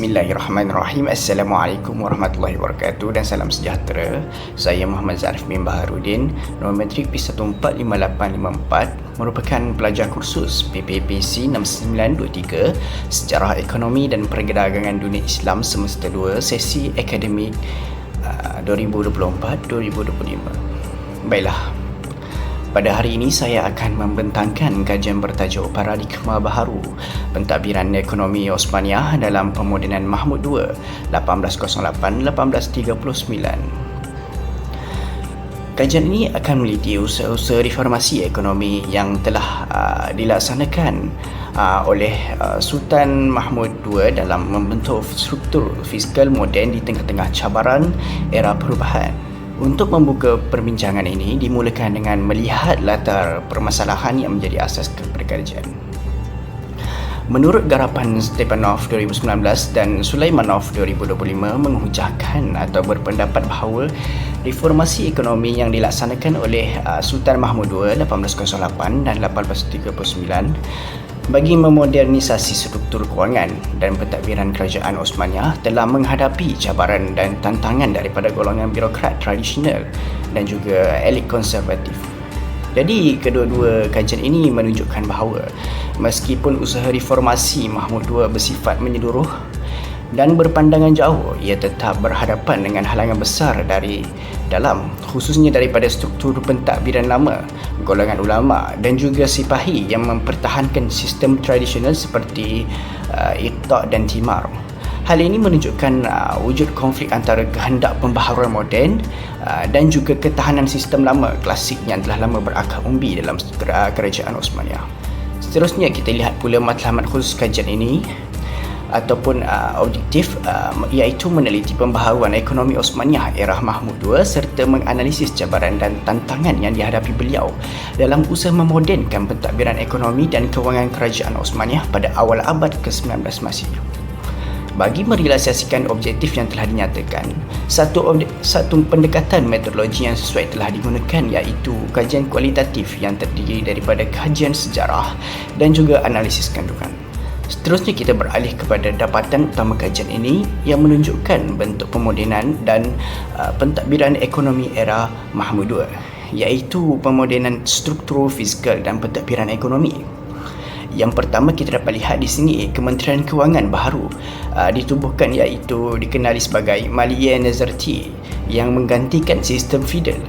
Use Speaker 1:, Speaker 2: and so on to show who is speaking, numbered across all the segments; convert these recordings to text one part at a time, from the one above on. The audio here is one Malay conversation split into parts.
Speaker 1: Bismillahirrahmanirrahim. Assalamualaikum warahmatullahi wabarakatuh Dan salam sejahtera. Saya Muhammad Zarif bin Baharudin. Nombor metrik P145854 Merupakan pelajar kursus PPPC 6923 Sejarah Ekonomi dan Perdagangan Dunia Islam Semester 2 Sesi Akademik uh, 2024-2025 Baiklah pada hari ini saya akan membentangkan kajian bertajuk Paradigma Baharu Pentadbiran Ekonomi Osmaniyah dalam Pemodenan Mahmud II 1808-1839. Kajian ini akan meliti usaha-usaha reformasi ekonomi yang telah uh, dilaksanakan uh, oleh uh, Sultan Mahmud II dalam membentuk struktur fiskal moden di tengah-tengah cabaran era perubahan. Untuk membuka perbincangan ini dimulakan dengan melihat latar permasalahan yang menjadi asas keperkerjaan. Menurut garapan Stepanov 2019 dan Sulaimanov 2025 menghujahkan atau berpendapat bahawa reformasi ekonomi yang dilaksanakan oleh uh, Sultan Mahmud II 1808 dan 1839 bagi memodernisasi struktur kewangan dan pentadbiran kerajaan Osmaniyah telah menghadapi cabaran dan tantangan daripada golongan birokrat tradisional dan juga elit konservatif. Jadi kedua-dua kajian ini menunjukkan bahawa meskipun usaha reformasi Mahmud II bersifat menyeluruh dan berpandangan jauh ia tetap berhadapan dengan halangan besar dari dalam khususnya daripada struktur pentadbiran lama golongan ulama dan juga sipahi yang mempertahankan sistem tradisional seperti uh, Iqta' dan Timar Hal ini menunjukkan uh, wujud konflik antara kehendak pembaharuan moden uh, dan juga ketahanan sistem lama klasik yang telah lama berakar umbi dalam kerajaan Osmaniyah. Seterusnya kita lihat pula matlamat khusus kajian ini ataupun uh, objektif uh, iaitu meneliti pembaharuan ekonomi Osmaniyah era Mahmud II serta menganalisis cabaran dan tantangan yang dihadapi beliau dalam usaha memodenkan pentadbiran ekonomi dan kewangan kerajaan Osmaniyah pada awal abad ke-19 Masih. Bagi merealisasikan objektif yang telah dinyatakan, satu satu pendekatan metodologi yang sesuai telah digunakan iaitu kajian kualitatif yang terdiri daripada kajian sejarah dan juga analisis kandungan. Seterusnya kita beralih kepada dapatan utama kajian ini yang menunjukkan bentuk pemodenan dan uh, pentadbiran ekonomi era Mahmud II iaitu pemodenan struktur fiskal dan pentadbiran ekonomi. Yang pertama kita dapat lihat di sini Kementerian Kewangan baru uh, ditubuhkan iaitu dikenali sebagai Maliyah Nazarti yang menggantikan sistem feudal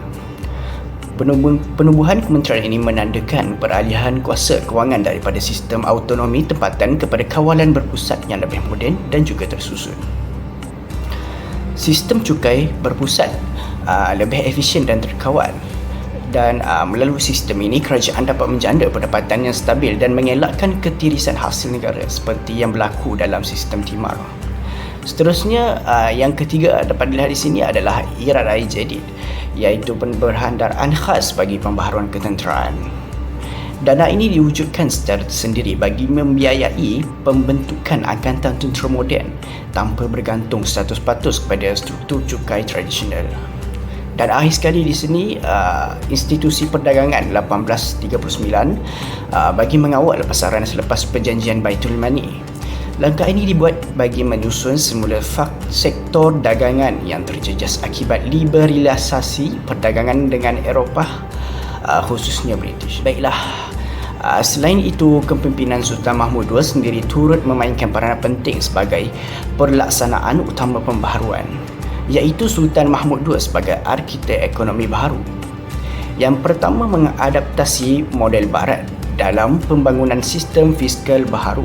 Speaker 1: penubuhan kementerian ini menandakan peralihan kuasa kewangan daripada sistem autonomi tempatan kepada kawalan berpusat yang lebih moden dan juga tersusun. Sistem cukai berpusat uh, lebih efisien dan terkawal dan uh, melalui sistem ini kerajaan dapat menjanda pendapatan yang stabil dan mengelakkan ketirisan hasil negara seperti yang berlaku dalam sistem timar. Seterusnya yang ketiga dapat dilihat di sini adalah irarai jadid iaitu pemberhandaran khas bagi pembaharuan ketenteraan. Dana ini diwujudkan secara tersendiri bagi membiayai pembentukan angkatan tentera moden tanpa bergantung status patus kepada struktur cukai tradisional. Dan akhir sekali di sini uh, institusi perdagangan 1839 uh, bagi mengawal pasaran selepas perjanjian Baitul Mani Langkah ini dibuat bagi menyusun semula fak sektor dagangan yang terjejas akibat liberalisasi perdagangan dengan Eropah uh, khususnya British. Baiklah, uh, selain itu kepimpinan Sultan Mahmud II sendiri turut memainkan peranan penting sebagai perlaksanaan utama pembaharuan iaitu Sultan Mahmud II sebagai arkitek ekonomi baru. Yang pertama mengadaptasi model barat dalam pembangunan sistem fiskal baharu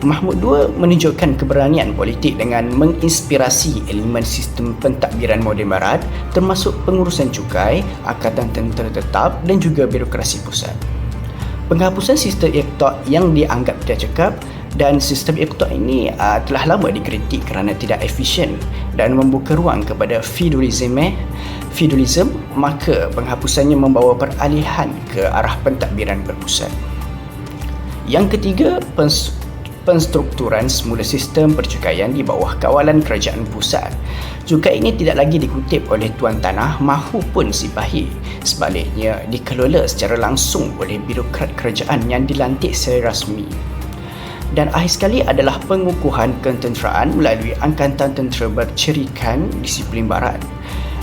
Speaker 1: Mahmud II menunjukkan keberanian politik dengan menginspirasi elemen sistem pentadbiran moden barat termasuk pengurusan cukai, akatan tentera tetap dan juga birokrasi pusat. Penghapusan sistem iqta' yang dianggap tidak cekap dan sistem iqta' ini uh, telah lama dikritik kerana tidak efisien dan membuka ruang kepada feudalism feudalism maka penghapusannya membawa peralihan ke arah pentadbiran berpusat. Yang ketiga, penstrukturan semula sistem percukaian di bawah kawalan kerajaan pusat. Cukai ini tidak lagi dikutip oleh tuan tanah mahupun sipahi. Sebaliknya, dikelola secara langsung oleh birokrat kerajaan yang dilantik secara rasmi. Dan akhir sekali adalah pengukuhan ketenteraan melalui Angkatan Tentera Bercirikan Disiplin Barat.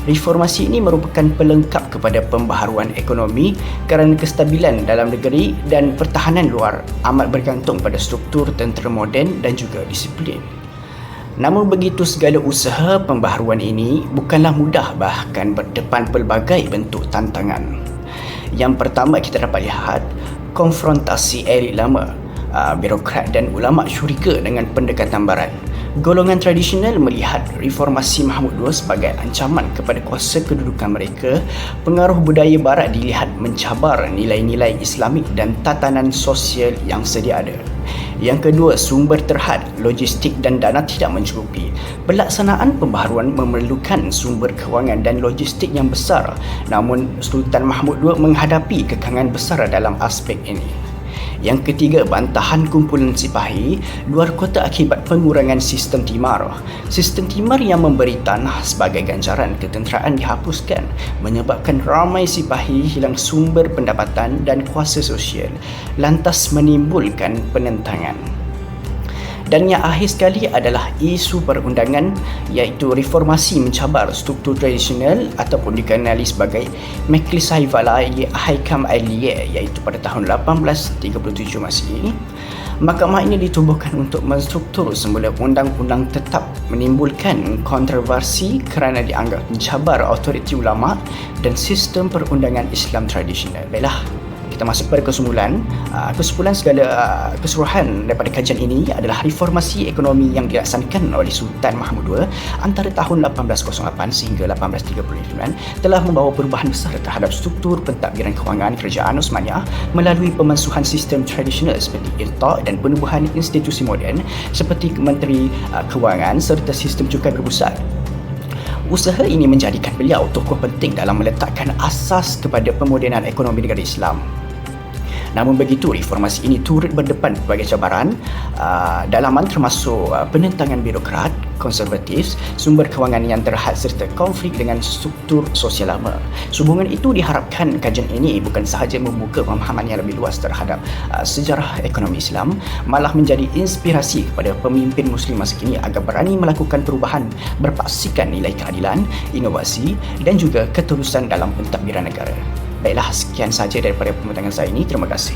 Speaker 1: Reformasi ini merupakan pelengkap kepada pembaharuan ekonomi kerana kestabilan dalam negeri dan pertahanan luar amat bergantung pada struktur tentera moden dan juga disiplin. Namun begitu segala usaha pembaharuan ini bukanlah mudah bahkan berdepan pelbagai bentuk tantangan. Yang pertama kita dapat lihat konfrontasi elit lama, uh, birokrat dan ulama syurga dengan pendekatan barat. Golongan tradisional melihat reformasi Mahmud II sebagai ancaman kepada kuasa kedudukan mereka. Pengaruh budaya barat dilihat mencabar nilai-nilai Islamik dan tatanan sosial yang sedia ada. Yang kedua, sumber terhad, logistik dan dana tidak mencukupi. Pelaksanaan pembaharuan memerlukan sumber kewangan dan logistik yang besar. Namun, Sultan Mahmud II menghadapi kekangan besar dalam aspek ini. Yang ketiga, bantahan kumpulan sipahi luar kota akibat pengurangan sistem timar. Sistem timar yang memberi tanah sebagai ganjaran ketenteraan dihapuskan menyebabkan ramai sipahi hilang sumber pendapatan dan kuasa sosial lantas menimbulkan penentangan. Dan yang akhir sekali adalah isu perundangan iaitu reformasi mencabar struktur tradisional ataupun dikenali sebagai Meklisai Valai Haikam Aliyah iaitu pada tahun 1837 Masihi. Mahkamah ini ditubuhkan untuk menstruktur semula undang-undang tetap menimbulkan kontroversi kerana dianggap mencabar autoriti ulama dan sistem perundangan Islam tradisional. Baiklah, kita masuk pada kesimpulan uh, kesimpulan segala uh, keseluruhan daripada kajian ini adalah reformasi ekonomi yang dilaksanakan oleh Sultan Mahmud II antara tahun 1808 sehingga 1839 telah membawa perubahan besar terhadap struktur pentadbiran kewangan kerajaan Osmania melalui pemansuhan sistem tradisional seperti irtak dan penubuhan institusi moden seperti Menteri uh, Kewangan serta sistem cukai berpusat Usaha ini menjadikan beliau tokoh penting dalam meletakkan asas kepada pemodenan ekonomi negara Islam. Namun begitu, reformasi ini turut berdepan sebagai cabaran uh, dalaman termasuk uh, penentangan birokrat, konservatif, sumber kewangan yang terhad serta konflik dengan struktur sosial lama. Sehubungan itu diharapkan kajian ini bukan sahaja membuka pemahaman yang lebih luas terhadap uh, sejarah ekonomi Islam, malah menjadi inspirasi kepada pemimpin muslim masa kini agar berani melakukan perubahan berpaksikan nilai keadilan, inovasi dan juga keterusan dalam pentadbiran negara. Baiklah, sekian saja daripada pembentangan saya ini. Terima kasih.